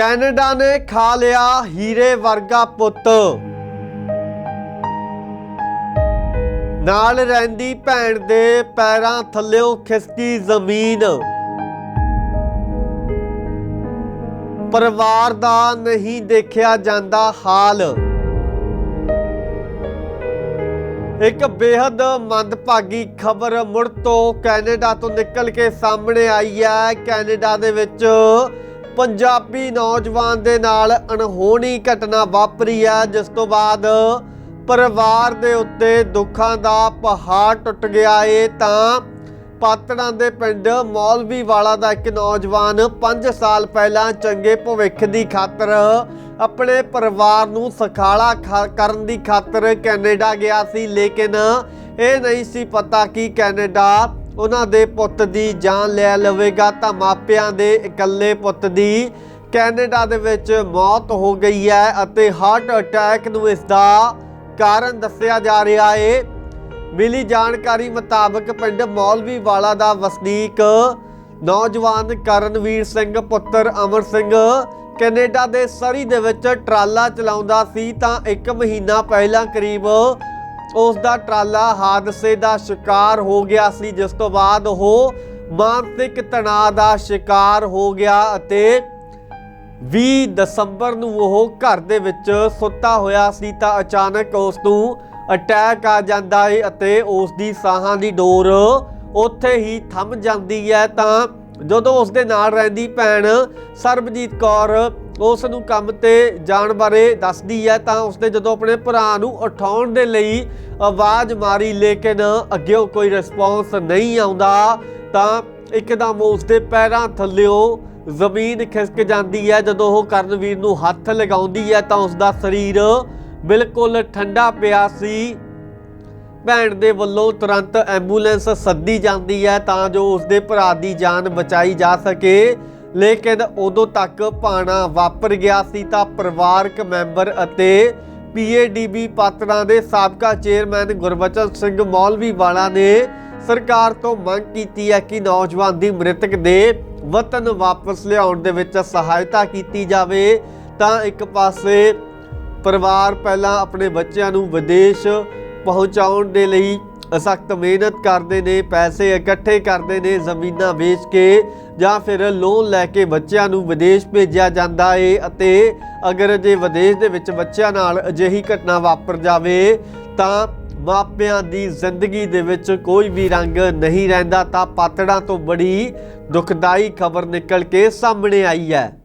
Canada ਨੇ ਖਾ ਲਿਆ ਹੀਰੇ ਵਰਗਾ ਪੁੱਤ। ਨਾਲ ਰਹਿੰਦੀ ਭੈਣ ਦੇ ਪੈਰਾਂ ਥੱਲਿਓਂ ਖਿਸਕੀ ਜ਼ਮੀਨ। ਪਰਿਵਾਰ ਦਾ ਨਹੀਂ ਦੇਖਿਆ ਜਾਂਦਾ ਹਾਲ। ਇੱਕ ਬੇहद ਮੰਦਭਾਗੀ ਖਬਰ ਮੁੜ ਤੋਂ ਕੈਨੇਡਾ ਤੋਂ ਨਿਕਲ ਕੇ ਸਾਹਮਣੇ ਆਈ ਹੈ। ਕੈਨੇਡਾ ਦੇ ਵਿੱਚ ਪੰਜਾਬੀ ਨੌਜਵਾਨ ਦੇ ਨਾਲ ਅਣਹੋਣੀ ਘਟਨਾ ਵਾਪਰੀ ਹੈ, ਜਿਸ ਤੋਂ ਬਾਅਦ ਪਰਿਵਾਰ ਦੇ ਉੱਤੇ ਦੁੱਖਾਂ ਦਾ ਪਹਾੜ ਟੁੱਟ ਗਿਆ ਏ। ਤਾਂ ਪਾਤੜਾਂ ਦੇ ਪਿੰਡ ਮੌਲਵੀ ਵਾਲਾ ਦਾ ਇੱਕ ਨੌਜਵਾਨ 5 ਸਾਲ ਪਹਿਲਾਂ ਚੰਗੇ ਭਵਿੱਖ ਦੀ ਖਾਤਰ ਆਪਣੇ ਪਰਿਵਾਰ ਨੂੰ ਸਖਾਲਾ ਖਾ- ਕਰਨ ਦੀ ਖਾਤਰ ਕੈਨੇਡਾ ਗਿਆ ਸੀ। ਲੇਕਿਨ ਇਹ ਨਹੀਂ ਸੀ ਪਤਾ ਕਿ ਕੈਨੇਡਾ ਉਹਨਾਂ ਦੇ ਪੁੱਤ ਦੀ ਜਾਨ ਲੈ ਲਵੇਗਾ ਤਾਂ ਮਾਪਿਆਂ ਦੇ ਇਕੱਲੇ ਪੁੱਤ ਦੀ ਕੈਨੇਡਾ ਦੇ ਵਿੱਚ ਮੌਤ ਹੋ ਗਈ ਹੈ ਅਤੇ ਹਾਰਟ ਅਟੈਕ ਨੂੰ ਇਸ ਦਾ ਕਾਰਨ ਦੱਸਿਆ ਜਾ ਰਿਹਾ ਹੈ ਮਿਲੀ ਜਾਣਕਾਰੀ ਮੁਤਾਬਕ ਪਿੰਡ ਮੌਲਵੀ ਵਾਲਾ ਦਾ ਵਸਨੀਕ ਨੌਜਵਾਨ ਕਰਨਵੀਰ ਸਿੰਘ, ਪੁੱਤਰ ਅਮਰ ਸਿੰਘ ਕੈਨੇਡਾ ਦੇ ਸਰੀ ਦੇ ਵਿੱਚ ਟਰਾਲਾ ਚਲਾਉਂਦਾ ਸੀ ਤਾਂ 1 ਮਹੀਨਾ ਪਹਿਲਾਂ ਕਰੀਬ ਉਸ ਦਾ ਟਰਾਲਾ ਹਾਦਸੇ ਦਾ ਸ਼ਿਕਾਰ ਹੋ ਗਿਆ ਸੀ, ਜਿਸ ਤੋਂ ਬਾਅਦ ਉਹ ਮਾਨਸਿਕ ਤਣਾਅ ਦਾ ਸ਼ਿਕਾਰ ਹੋ ਗਿਆ ਅਤੇ 20 ਦਸੰਬਰ ਨੂੰ ਉਹ ਘਰ ਦੇ ਵਿੱਚ ਸੁੱਤਾ ਹੋਇਆ ਸੀ ਤਾਂ ਅਚਾਨਕ ਉਸ ਨੂੰ ਅਟੈਕ ਆ ਜਾਂਦਾ ਹੈ ਅਤੇ ਉਸ ਦੀ ਸਾਹਾਂ ਦੀ ਡੋਰ ਉੱਥੇ ਹੀ ਥੰਮ ਜਾਂਦੀ ਹੈ ਤਾਂ ਜਦੋਂ ਉਸ ਦੇ ਨਾਲ ਰਹਿੰਦੀ ਭੈਣ ਸਰਬਜੀਤ ਕੌਰ ਉਸ ਨੂੰ ਕੰਮ ਤੇ ਜਾਣ ਬਾਰੇ ਦੱਸਦੀ ਹੈ ਤਾਂ ਉਸਨੇ ਜਦੋਂ ਆਪਣੇ ਭਰਾ ਨੂੰ ਉਠਾਉਣ ਦੇ ਲਈ ਆਵਾਜ਼ ਮਾਰੀ ਲੇਕਿਨ ਅੱਗਿਓਂ ਕੋਈ ਰਿਸਪੌਂਸ ਨਹੀਂ ਆਉਂਦਾ ਤਾਂ ਇੱਕਦਮ ਉਸ ਦੇ ਪੈਰਾਂ ਥੱਲਿਓ ਜ਼ਮੀਨ ਖਿਸਕ ਜਾਂਦੀ ਹੈ। ਜਦੋਂ ਉਹ ਕਰਨਵੀਰ ਨੂੰ ਹੱਥ ਲਗਾਉਂਦੀ ਹੈ ਤਾਂ ਉਸ ਦਾ ਸਰੀਰ ਬਿਲਕੁਲ ਠੰਡਾ ਪਿਆ ਸੀ। ਭੈਣ ਦੇ ਵੱਲੋਂ ਤੁਰੰਤ ਐਂਬੂਲੈਂਸ ਸੱਦੀ ਜਾਂਦੀ ਹੈ ਤਾਂ ਜੋ ਉਸ ਦੇ ਭਰਾ ਦੀ ਜਾਨ ਬਚਾਈ ਜਾ ਸਕੇ। ਲੇਕਿਨ ਉਦੋਂ ਤੱਕ ਪਾਣਾ ਵਾਪਰ ਗਿਆ ਸੀ ਤਾਂ ਪਰਿਵਾਰਕ ਮੈਂਬਰ ਅਤੇ ਪੀਏਡੀਬੀ ਪਾਤਰਾਂ ਦੇ ਸਾਬਕਾ ਚੇਅਰਮੈਨ ਗੁਰਬਚਨ ਸਿੰਘ ਮੌਲਵੀ ਵਾਲਾ ਨੇ ਸਰਕਾਰ ਤੋਂ ਮੰਗ ਕੀਤੀ ਹੈ ਕਿ ਨੌਜਵਾਨ ਦੀ ਮ੍ਰਿਤਕ ਦੇ ਵਤਨ ਵਾਪਸ ਲਿਆਉਣ ਦੇ ਵਿੱਚ ਸਹਾਇਤਾ ਕੀਤੀ ਜਾਵੇ। ਤਾਂ ਇੱਕ ਪਾਸੇ ਪਰਿਵਾਰ ਪਹਿਲਾਂ ਆਪਣੇ ਬੱਚਿਆਂ ਨੂੰ ਵਿਦੇਸ਼ ਪਹੁੰਚਾਉਣ ਦੇ ਲਈ ਸਖਤ ਮਿਹਨਤ ਕਰਦੇ ਨੇ, ਪੈਸੇ ਇਕੱਠੇ ਕਰਦੇ ਨੇ, ਜ਼ਮੀਨਾਂ ਵੇਚ ਕੇ ਜਾਂ ਫਿਰ ਲੋਨ ਲੈ ਕੇ ਬੱਚਿਆਂ ਨੂੰ ਵਿਦੇਸ਼ ਭੇਜਿਆ ਜਾਂਦਾ ਏ ਅਤੇ ਅਗਰ ਜੇ ਵਿਦੇਸ਼ ਦੇ ਵਿੱਚ ਬੱਚਿਆਂ ਨਾਲ ਅਜਿਹੀ ਘਟਨਾ ਵਾਪਰ ਜਾਵੇ, ਤਾਂ ਮਾਪਿਆਂ ਦੀ ਜ਼ਿੰਦਗੀ ਦੇ ਵਿੱਚ ਕੋਈ ਵੀ ਰੰਗ ਨਹੀਂ ਰਹਿੰਦਾ, ਤਾਂ ਪਾਤੜਾਂ ਤੋਂ ਬੜੀ ਦੁਖਦਾਈ ਖਬਰ ਨਿਕਲ ਕੇ ਸਾਹਮਣੇ ਆਈ ਹੈ।